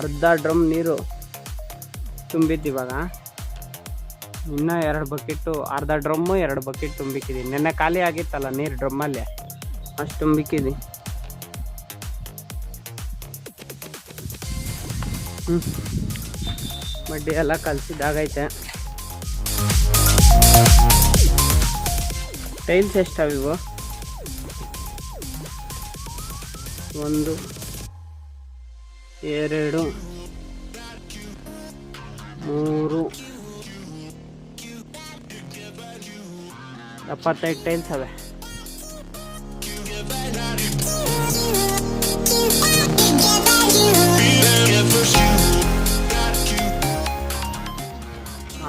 ಅರ್ಧ ಡ್ರಮ್ ನೀರು ತುಂಬಿದ್ದು ಇವಾಗ ಇನ್ನೂ ಎರಡು ಬಕೆಟು, ಅರ್ಧ ಡ್ರಮ್ಮು, ಎರಡು ಬಕೆಟ್ ತುಂಬಿಕ್ಕಿದ್ದೀನಿ ನೆನ್ನೆ ಖಾಲಿ ಆಗಿತ್ತಲ್ಲ ನೀರು ಡ್ರಮ್ಮಲ್ಲಿ? ಅಷ್ಟು ತುಂಬಿಕ್ಕಿದ್ದೀನಿ ಹ್ಞೂ ಮಡ್ಡಿ ಎಲ್ಲ ಕಲಸಿದ್ದಾಗೈತೆ. ಟೈಲ್ಸ್ ಎಷ್ಟಾವಿವು ಒಂದು ಎರಡು, ಮೂರು, ಎಪ್ಪತ್ತೈದು ಟೈಲ್ಸ್ ಅವೆ.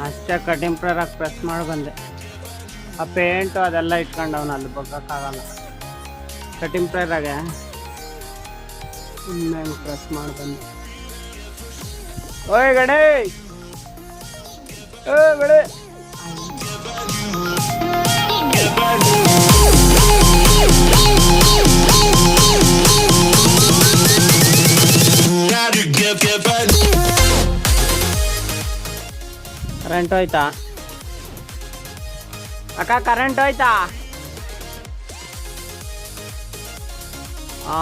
ಅಷ್ಟೇ ಕಟಿಂಗ್ ಪ್ರೇರಾಗಿ ಪ್ರೆಸ್ ಮಾಡಿ ಬಂದೆ. ಆ ಪೇಂಟು ಅದೆಲ್ಲ ಇಟ್ಕೊಂಡವನ ಅಲ್ಲಿ, ಬಗ್ಗಕ್ಕಾಗಲ್ಲ. ಕಟಿಂಗ್ ಪ್ರೇರಾಗೆ ಇನ್ನೇನು ಪ್ರೆಸ್ ಮಾಡಿ ಓಯ್ ಗಡೆ ಓ ಗಡೆ ಕರೆಂಟ್ ಹೋಯ್ತಾ? ಅಕ್ಕ ಕರೆಂಟ್ ಹೋಯ್ತಾ? ಆ.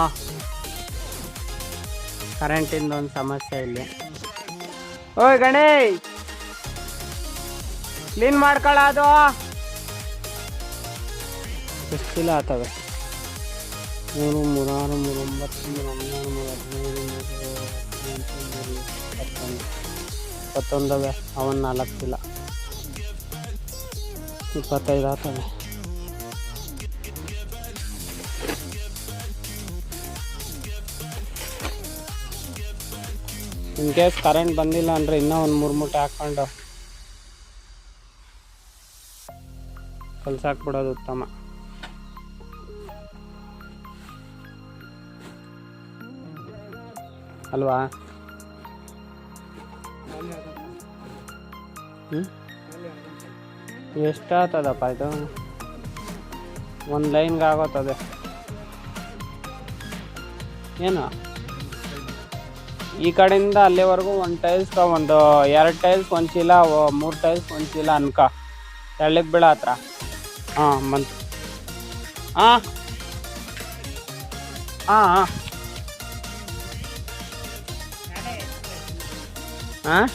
ಕರೆಂಟಿಂದ ಒಂದು ಸಮಸ್ಯೆ ಇಲ್ಲಿ. ಓಯ್ ಗಣೇಶ್! ಕ್ಲೀನ್ ಮಾಡ್ಕೊಳ್ಳೋದು ಎಷ್ಟಿಲ್ಲ ಆತವೆ? ಮೂರು, ಮೂರಾರು ಮೂರು ಒಂಬತ್ತು ಮೂರು ಹದಿನೈದು ಮೂರು ಹದಿನೆಂಟು ಮೂರು ಇಪ್ಪತ್ತೊಂದು. ಇಪ್ಪತ್ತೊಂದವೆ, ಅವನ್ ನಾಲ್ಕು ಚೀಲ ಇಪ್ಪತ್ತೈದು ಆಗ್ತವೆ ಇನ್ ಕೇಸ್ ಕರೆಂಟ್ ಬಂದಿಲ್ಲ ಅಂದ್ರೆ ಇನ್ನೂ ಒಂದು ಮೂರು ಮೂಟೆ ಹಾಕ್ಕೊಂಡು ಕಲ್ಸಾಕ್ಬಿಡೋದು ಉತ್ತಮ. ಅಲ್ವಾ? ಎಷ್ಟಾಗ್ತದಪ್ಪ ಇದು? ಒಂದು ಲೈನ್ಗೆ ಆಗೋತದೆ ಏನು? ಈ ಕಡೆಯಿಂದ ಅಲ್ಲಿವರೆಗೂ ಒಂದು ಟೈಲ್ಸ್ ಒಂದು ಎರಡು ಟೈಲ್ಸ್ ಒಂದು ಚೀಲ ಮೂರು ಟೈಲ್ಸ್ ಒಂದು ಚೀಲ ಅನ್ಕ. ತೆಳ್ಳಗೆ ಬೀಳ ಹತ್ರ ಹಾಂ ಬಂತು ಹಾಂ. ಹಾಂ ಹಾಂ. ಹಾಂ?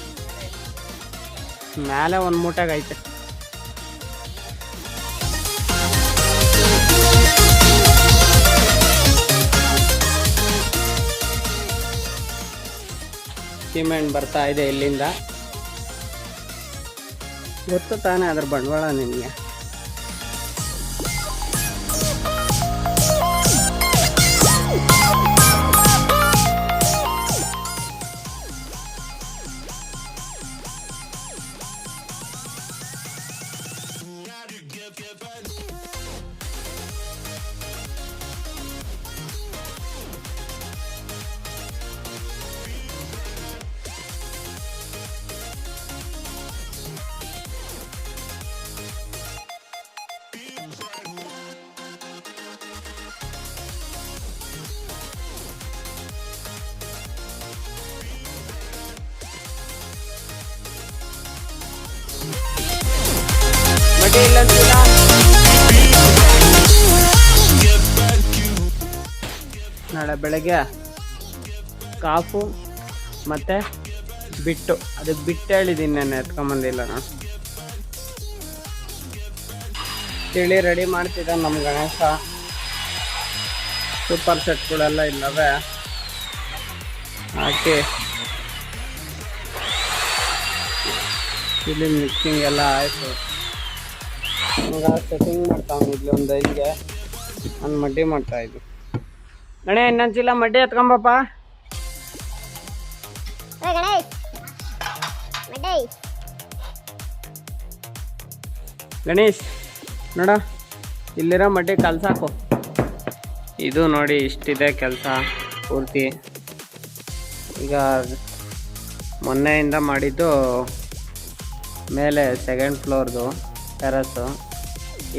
ಮೇಲೆ ಒಂದು ಮೂಟೆಗೆ ಐತೆ. ಸಿಮೆಂಟ್ ಬರ್ತಾ ಇದೆ ಇಲ್ಲಿಂದ. ಗೊತ್ತು ತಾನೇ ಅದ್ರ ಬಂಡವಾಳ ನಿನಗೆ ಬೆಳಗ್ಗೆ ಕಾಫು ಮತ್ತು ಬಿಟ್ಟು. ಅದಕ್ಕೆ ಬಿಟ್ಟು ಹೇಳಿದ್ದೀನಿ ನಾನು ಎತ್ಕೊಂಬಂದಿಲ್ಲ ನಾನು. ತಿಳಿ ರೆಡಿ ಮಾಡ್ತಿದ್ದ ನಮ್ಮ ಗಣೇಶ. ಸೂಪರ್ ಸೆಟ್ಗಳೆಲ್ಲ ಇಲ್ಲವೇ? ಹಾಕಿ ಇಲ್ಲಿ ಮಿಕ್ಸಿಂಗ್ ಎಲ್ಲ ಆಯಿತು. ಈಗ ಸೆಟ್ಟಿಂಗ್ ಮಾಡ್ತಾವ ಇಲ್ಲಿ ಒಂದು ಐದಿಗೆ. ನಾನು ಮಡ್ಡಿ ಮಾಡ್ತಾ ಇದ್ವಿ ಗಣೇ ಇನ್ನೊಂದು ಚೀಲ ಮಡ್ಡಿ ಎತ್ಕೊಂಬಪ್ಪ. ಗಣೇಶ್ ನೋಡ ಇಲ್ಲಿರೋ ಮಡ್ಡಿ ಕಲ್ಸಾಕು. ಇದು ನೋಡಿ ಇಷ್ಟಿದೆ ಕೆಲಸ ಪೂರ್ತಿ. ಈಗ ಮೊನ್ನೆಯಿಂದ ಮಾಡಿದ್ದು ಮೇಲೆ ಸೆಕೆಂಡ್ ಫ್ಲೋರ್ದು ಟೆರಸ್ಸು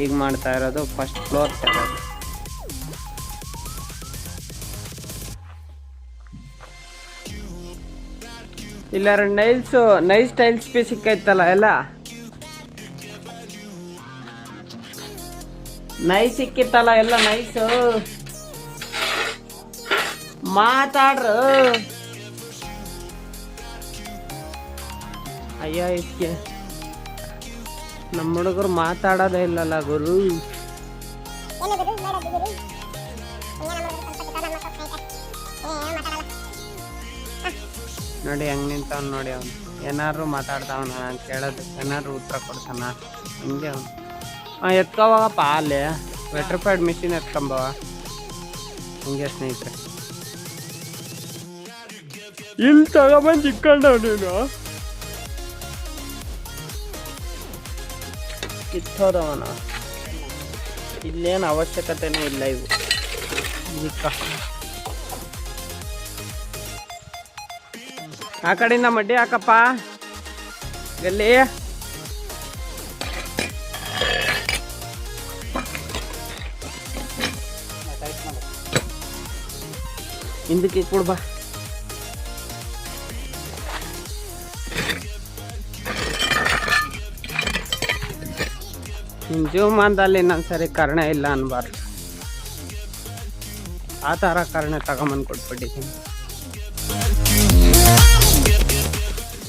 ಈಗ ಮಾಡ್ತಾ ಇರೋದು ಫಸ್ಟ್ ಫ್ಲೋರ್ ಟೆರಸ್ ಇಲ್ಲ ನೈಲ್ಸ್, ನೈಸ್ ಟೈಲ್ಸ್ ಬಿ ಸಿಕ್ಕೈತಲ್ಲ, ಎಲ್ಲ? ನೈಸ್ ಸಿಕ್ಕಿತ್ತಲ್ಲ, ಎಲ್ಲ ನೈಸ್? ಮಾತಾಡ್ರು. ಅಯ್ಯೋ ಇಷ್ಟೇ ನಮ್ಮ ಹುಡುಗರು ಮಾತಾಡೋದೇ ಇಲ್ಲಲ್ಲ, ಗುರು. ನೋಡಿ, ಹೆಂಗ್ ನಿಂತವ್ನು ನೋಡಿ ಅವನು. ಏನಾದ್ರು ಮಾತಾಡ್ತಾವನ ಅಂತ ಕೇಳೋದು. ಏನಾದ್ರು ಉತ್ತರ ಕೊಡ್ತಾನ ಹಂಗೆ ಅವನು. ಹಾಂ ಎತ್ಕೋವಾಗಪ್ಪ ಅಲ್ಲಿ ವೆಟ್ರಿಫೈಡ್ ಮಿಷಿನ್ ಎತ್ಕೊಂಬವ. ಹಿಂಗೆ ಸ್ನೇಹಿತರೆ. ಇಲ್ಲಿ ತಗೊಂಬಂದು ಇಕ್ಕೊಂಡವ್ ನೀನು. ಕಿತ್ತೋದವನ ಇಲ್ಲೇನು ಅವಶ್ಯಕತೆನೇ ಇಲ್ಲ ಇವು. ಆ ಕಡೆಯಿಂದ ಮಡ್ಡಿ ಹಾಕಪ್ಪ. ಎಲ್ಲಿ? ಹಿಂದಕ್ಕೆ ಕೊಡ್ಬಾ ಜೀವಮಾನದಲ್ಲಿ ನಾನು ಸರಿ ಕಾರಣ ಇಲ್ಲ ಅನ್ಬಾರ್ದು. ಆ ಥರ ಕಾರಣ ತಗೊಂಬಂದು ಕೊಟ್ಬಿಟ್ಟಿದ್ದೀನಿ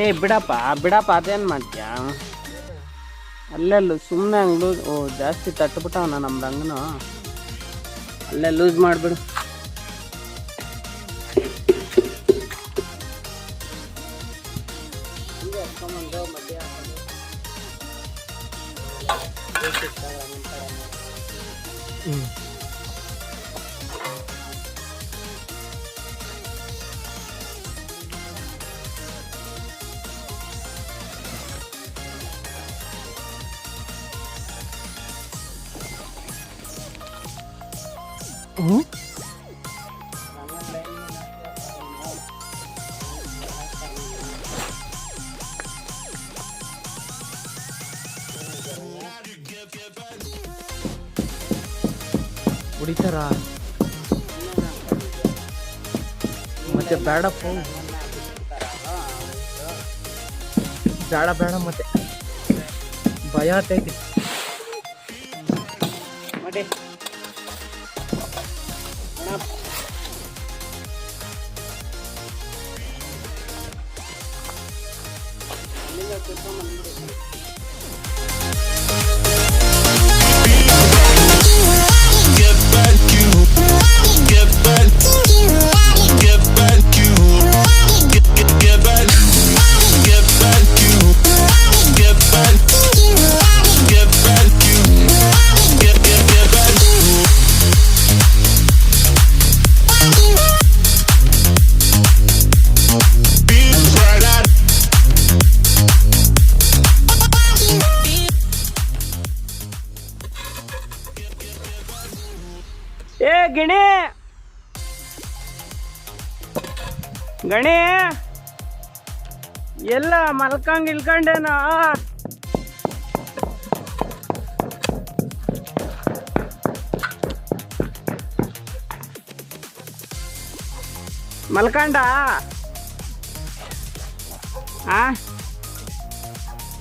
ಏ, ಬಿಡಪ್ಪ ಬಿಡಪ್ಪ, ಅದೇನು ಮಾಡ್ತೀಯ? ಅಲ್ಲೇ ಸುಮ್ಮನೆ ಹಂಗೆ ಲೂಸ್ ಓ, ಜಾಸ್ತಿ ತಟ್ಬಿಟ್ಟವನ ನಮ್ಮ ರಂಗನು ಅಲ್ಲೇ ಲೂಸ್ ಮಾಡಿಬಿಡು. ಹೊಡಿತಾರ ಮತ್ತೆ ಬೇಡಪ್ಪ ಬೇಡ ಬೇಡ ಮತ್ತೆ ಭಯ ಆಗ್ತೈತಿ ಏ ಗಿಣಿ. ಗಣಿ. ಎಲ್ಲ ಮಲ್ಕಂಗ್ ಇಲ್ಕಂಡೇನ ಮಲ್ಕಂಡ? ಆ?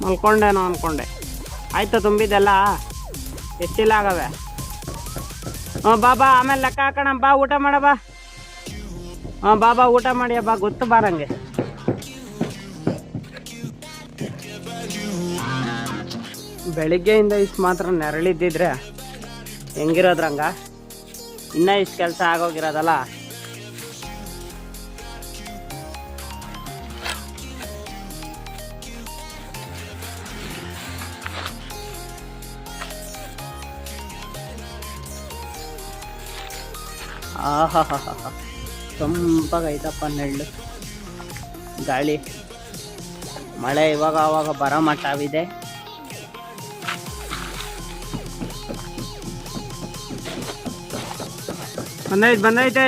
ಮಲ್ಕೊಂಡೇನೋ ಅನ್ಕೊಂಡೆ. ಆಯ್ತಾ ತುಂಬಿದ್ದೆಲ್ಲ? ಎಷ್ಟಿಲ್ಲ ಆಗವೆ? ಹ್ಞೂ ಬಾಬಾ ಆಮೇಲೆ ಲೆಕ್ಕ ಹಾಕೋಣ. ಬಾ, ಊಟ ಮಾಡ, ಬಾ. ಬಾಬಾ ಊಟ ಮಾಡಿ, ಬಾ, ಗೊತ್ತು ಬಾರಂಗೆ ಬೆಳಿಗ್ಗೆಯಿಂದ ಇಷ್ಟು ಮಾತ್ರ ನೆರಳಿದ್ದಿದ್ರೆ ಹೆಂಗಿರೋದ್ರಂಗ? ಇನ್ನ ಇಷ್ಟು ಕೆಲಸ ಆಗೋಗಿರೋದಲ್ಲ? ಆಹಾ ತಂಪಾಗೈತಪ್ಪ ನೆಳ್ಳು ಗಾಳಿ. ಮಳೆ ಇವಾಗ ಅವಾಗ ಬರೋ ಮಟ್ಟವಿದೆ ಬಂದೈತೆ ಬಂದೈತೆ.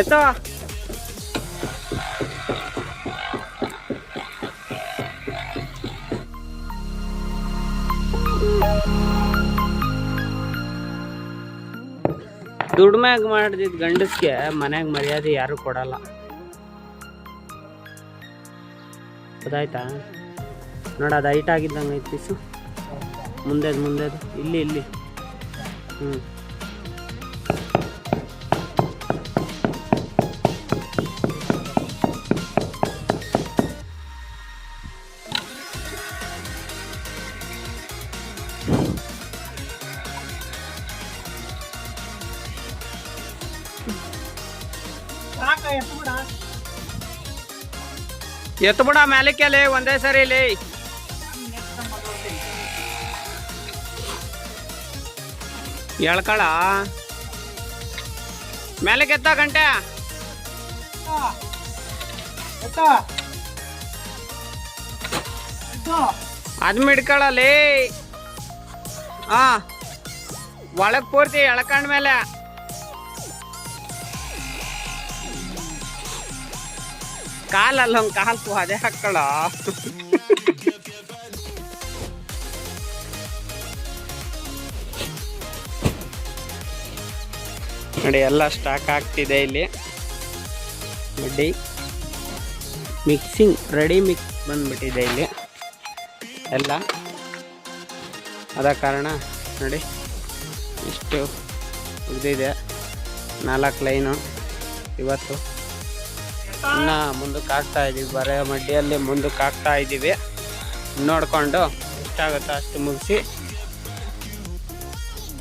ಎತ್ತೋ ದುಡ್ಮ್ಯಾಗ ಮಾಡಿದ ಗಂಡಸ್ಗೆ ಮನ್ಯಾಗ ಮರ್ಯಾದೆ ಯಾರು ಕೊಡಲ್ಲ. ಅದಾಯ್ತಾ? ನೋಡ ಅದು ಐಟ್ ಆಗಿದ್ದಂಗೆ ಐತಿ ಪೀಸು ಮುಂದೆದು ಮುಂದೆದು. ಇಲ್ಲಿ ಇಲ್ಲಿ. ಹ್ಞೂ ಎತ್ತು ಬಿಡ ಮ್ಯಾಲಕ್ಕೆ ಒಂದೇ ಸರಿ ಇಲ್ಲಿ. ಎಳ್ಕಳ ಮ್ಯಾಲಕ್ಕೆ ಎತ್ತ ಗಂಟೆ. ಅದ್ ಮಿಡ್ಕೊಳ್ಳಲಿ ಹಾ ಒಳಗ್ ಪೂರ್ತಿ ಎಳ್ಕೊಂಡ್ ಕಾಲಲ್ಲ ಒಂದು ಕಾಲು ಅದೇ ಹಾಕ್ಕಳ. ನೋಡಿ, ಎಲ್ಲ ಸ್ಟಾಕ್ ಆಗ್ತಿದೆ ಇಲ್ಲಿ. ನೋಡಿ. ಮಿಕ್ಸಿಂಗ್ ರೆಡಿ ಮಿಕ್ಸ್ ಬಂದ್ಬಿಟ್ಟಿದೆ ಇಲ್ಲಿ. ಎಲ್ಲ. ಅದ ಕಾರಣ, ನೋಡಿ. ಇಷ್ಟು ಉಳಿದಿದೆ ನಾಲ್ಕು ಲೈನು. ಇವತ್ತು. ಇನ್ನ ಮುಂದಕ್ಕೆ ಹಾಕ್ತಾ ಇದೀವಿ ಬರೆಯ ಮಡ್ಡಿಯಲ್ಲಿ ಮುಂದಕ್ಕೆ ಹಾಕ್ತಾ ನೋಡ್ಕೊಂಡು ಇಷ್ಟ ಆಗುತ್ತೆ ಅಷ್ಟು ಮುಗಿಸಿ.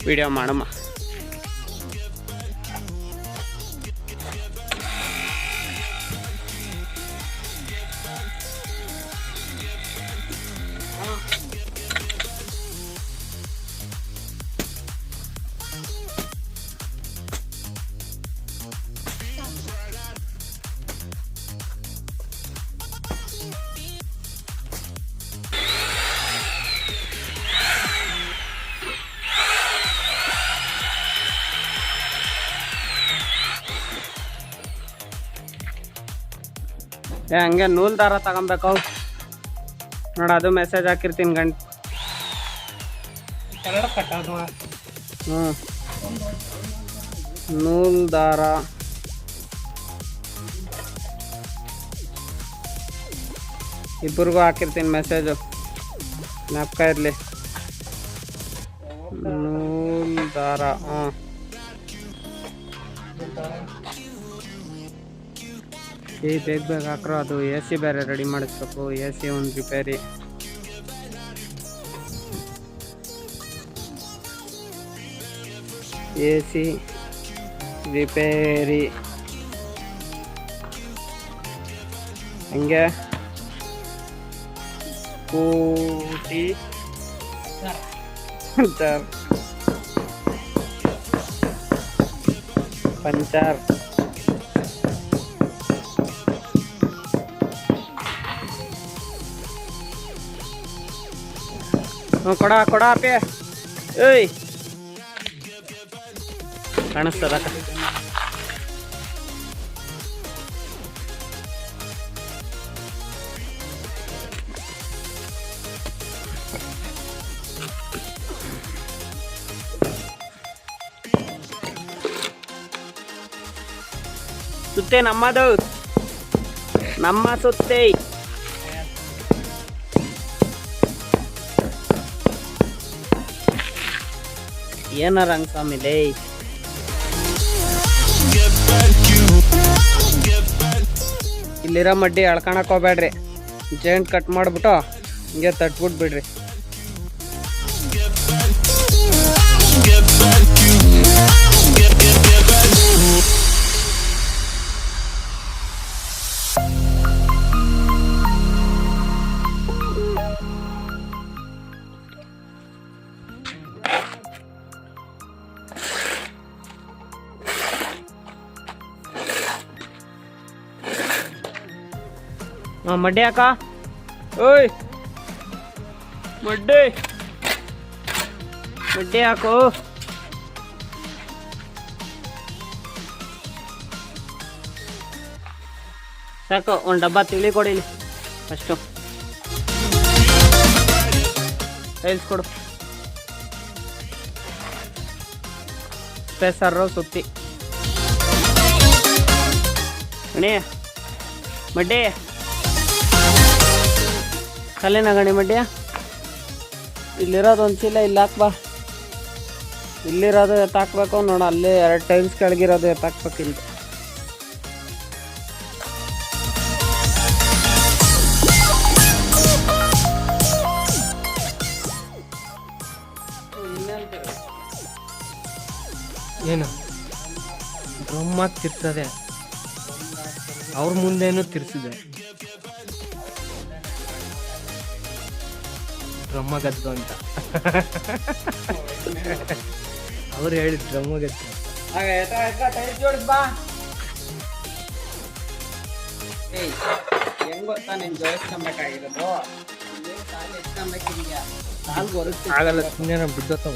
ವಿಡಿಯೋ ಮಾಡಮ್ಮ ಹಂಗೆ ನೂಲ್ ದಾರ ತಗೊಬೇಕು. ನೋಡ ಅದು ಮೆಸೇಜ್ ಹಾಕಿರ್ತೀನಿ ಗಂಟ್ ಹ್ಞೂ ನೂಲ್ ದಾರ. ಇಬ್ಬರಿಗೂ ಹಾಕಿರ್ತೀನಿ ಮೆಸೇಜು ಜ್ಞಾಪಕ ಇರಲಿ. ನೂಲ್ ದಾರ ಹಾಂ ಏ ಬೇಗ ಬೇಗ ಹಾಕ್ರೋ ಅದು ಎ ಸಿ ಬೇರೆ ರೆಡಿ ಮಾಡಿಸ್ಬೇಕು ಎ ಸಿ ಒಂದು ರಿಪೇರಿ ಎ ಸಿ ರಿಪೇರಿ ಹಂಗೆ ಸ್ಕೂಟಿ ಪಂಚರ್ ಕೊಡ ಕೊಡ ಅಪ್ಪೆ. ಏಯ್. ಕಾಣಿಸ್ತದ ಸುತ್ತೆ ನಮ್ಮದು. ನಮ್ಮ ಸುತ್ತೆ. ಏನ ರಂಗಸ್ವಾಮಿ ಇಲ್ಲಿರೋ ಮಡ್ಡಿ ಎಳ್ಕೊಳಕ್ ಹೋಗ್ಬೇಡ್ರಿ. ಜೈಂಟ್ ಕಟ್ ಮಾಡ್ಬಿಟ್ಟು ಹಿಂಗೆ ತಟ್ಬಿಟ್ಟು ಬಿಡ್ರಿ. ಮಡ್ಡಿ ಅಕ್ಕ ಓಯ್ ಮಡ್ಡಿ ಮಡ್ಡಿ ಹಾಕು ಸಾಕು ಒಂದು ಡಬ್ಬ ತಿಳಿ ಕೊಡಿ ಇಲ್ಲಿ ಫಸ್ಟು ಟೈಲ್ಸ್ ಕೊಡು. ಪೆಸರು ಸುತ್ತಿ. ಅಣಿ ಮಡ್ಡಿ. ಕಲ್ಲಿನ ಗಣಿ ಮಡ್ಯ? ಇಲ್ಲಿರೋದು ಒಂದು ಚೀಲ ಇಲ್ಲಿ ಹಾಕ್ಬಾ ಇಲ್ಲಿರೋದು ಎತ್ತಾಕ್ಬೇಕು ನೋಡ, ಅಲ್ಲಿ ಎರಡು ಟೈಮ್ಸ್ ಕೆಳಗಿರೋದು ಎತ್ತಾಕ್ಬೇಕು ಇಲ್ಲಿ. ಏನು? ಡ್ರಮ್ಮಾಗಿ ತಿರ್ಸದೆ ಅವ್ರ ಮುಂದೇನು ತಿರ್ಸಿದೆ. ಡ್ರಮ್ಮಗದ್ದು ಅಂತ. ಅವ್ರು ಹೇಳಿದ್ ಡ್ರಮ್ಮಗದ್ದು ಟೈಲ್ಸ್ ಜೋಡಿಸ್ ಬಾ. ಏಯ್ ಹೆಂಗ್ ಗೊತ್ತಾ ನೀನ್ ಜೋಡಿಸ್ಕೊಬೇಕಾಗಿರೋದು ಆಗಲ್ಲ ಸುಮ್ಮನೆ ಬಿದ್ದೋತಾವ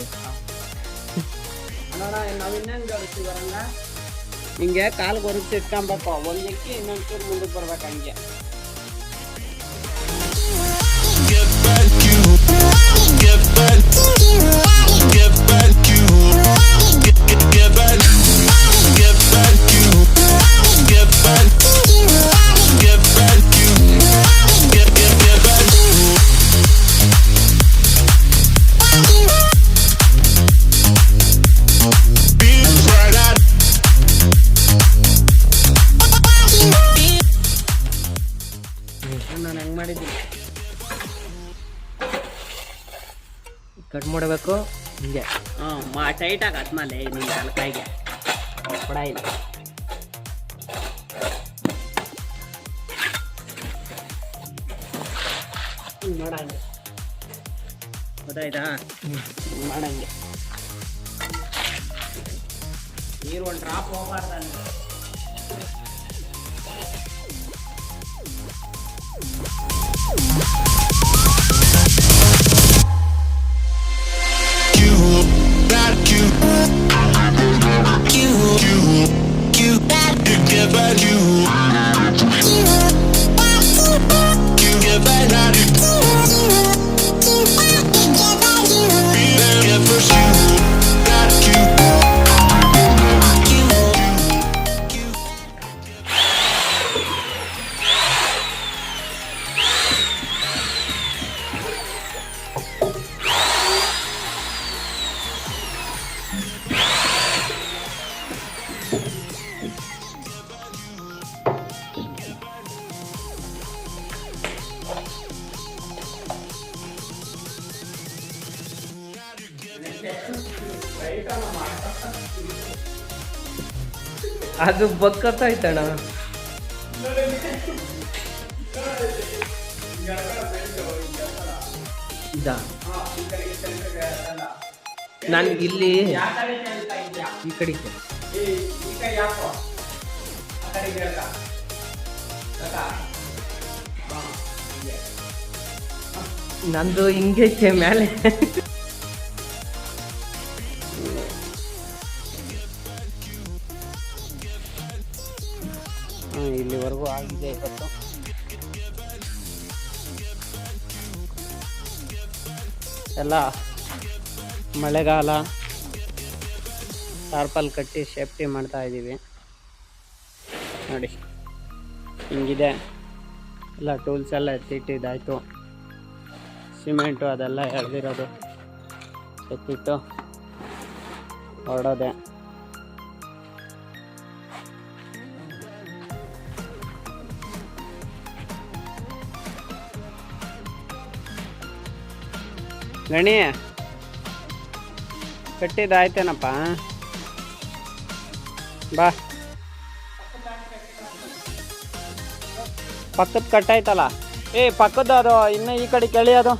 ನೋಡ ನಾವ್ ಇನ್ನೇನ್ ಜೋಡಿಸ್ತೀವಿ ಬರಂಗ ಹಿಂಗೆ ಕಾಲು ಗೊರಸ್ತಿ ಇಟ್ಕೊಬೇಕು ಒಂದಕ್ಕೆ ಇನ್ನೊಂದ್ ಚೂರು ಮುಂದಕ್ಕೆ ಬರ್ಬೇಕು ಹಂಗೆ. ನಾನು ಕಟ್ ಮಾಡಬೇಕು. ಹಿಂಗೆ. ಹಾಂ ಮಾ ಟೈಟಾಗಿ ಇಲ್ಲ. ಹಿಂಗ್ ಮಾಡಂಗೆ. ಗೊತ್ತಾಯ್ತಾ? ನೀರು ಒಂದು ಡ್ರಾಪ್ ಹೋಗ್ಬಾರ್ದು about you. ಅದು ಬಕ್ಕತ್ತಾಯ್ತಣ್ಣ ಇದಾ? ನಾನು ಇಲ್ಲಿ ಈ ಕಡೆಗೆ ನಂದು ಹಿಂಗೈತೆ ಮೇಲೆ. ಇಲ್ಲಿವರೆಗೂ ಆಗಿದೆ ಇವತ್ತು. ಎಲ್ಲ ಮಳೆಗಾಲ ಟಾರ್ಪಲ್ ಕಟ್ಟಿ ಸೇಫ್ಟಿ ಮಾಡ್ತಾ ಇದ್ದೀವಿ. ನೋಡಿ, ಹಿಂಗಿದೆ. ಎಲ್ಲ ಟೂಲ್ಸ್ ಎಲ್ಲ ಎತ್ತಿಟ್ಟಿದ್ದಾಯಿತು. ಸಿಮೆಂಟು ಅದೆಲ್ಲ ಎಳೆದಿರೋದು. ಎತ್ತಿಟ್ಟು ಹೊರಡೋದೆ ಗಣಿ ಕಟ್ಟಿದ್ದಾಯ್ತೇನಪ್ಪ ಬಾ. ಪಕ್ಕದ ಕಟ್ಟಾಯ್ತಲ್ಲ? ಏ ಪಕ್ಕದ ಅದು, ಇನ್ನು ಈ ಕಡೆ ಕೇಳಿ ಅದು.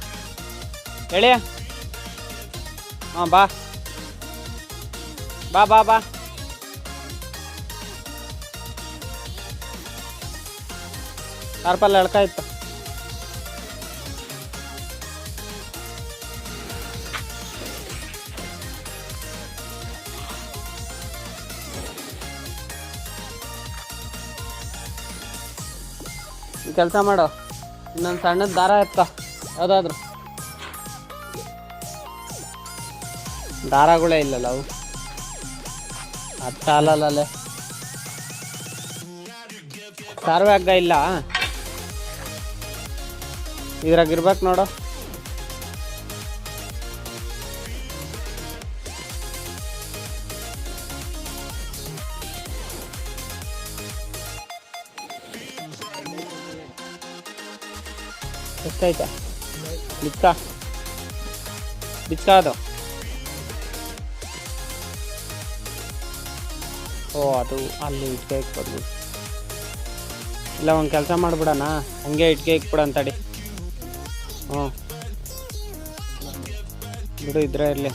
ಹೇಳಿ ಹಾಂ, ಬಾ. ಬಾ ಬಾ ಬಾ. ಟಾರ್ಪಲ್ ಎಳ್ಕಾಯ್ತು. ಕೆಲಸ ಮಾಡು. ಇನ್ನೊಂದು ಸಣ್ಣದ ದಾರ ಎತ್ತ ಯಾವುದಾದ್ರು. ದಾರಗಳೇ ಇಲ್ಲಲ್ಲ ಅವು. ಅದು ಅಲ್ಲಲ್ಲೇ ಸಾರ್ವೆ ಹಗ್ಗ ಇಲ್ಲ. ಇದ್ರಾಗ ಇರ್ಬೇಕು ನೋಡು. ಎಷ್ಟೈತೆ ಬಿಚ್ಕ ಬಿಚ್ಕ ಅದು. ಓ, ಅದು ಅಲ್ಲಿ ಇಟ್ಕೆ ಇಕ್ಬೋದು ಇಲ್ಲ, ಒಂದು ಕೆಲಸ ಮಾಡಿಬಿಡೋಣ. ಹಂಗೆ ಇಟ್ಕೆ ಇಕ್ಬಿಡೋಣ ತಡಿ. ಹ್ಞೂ ಬಿಡು ಇದ್ರೆ ಇರಲಿ.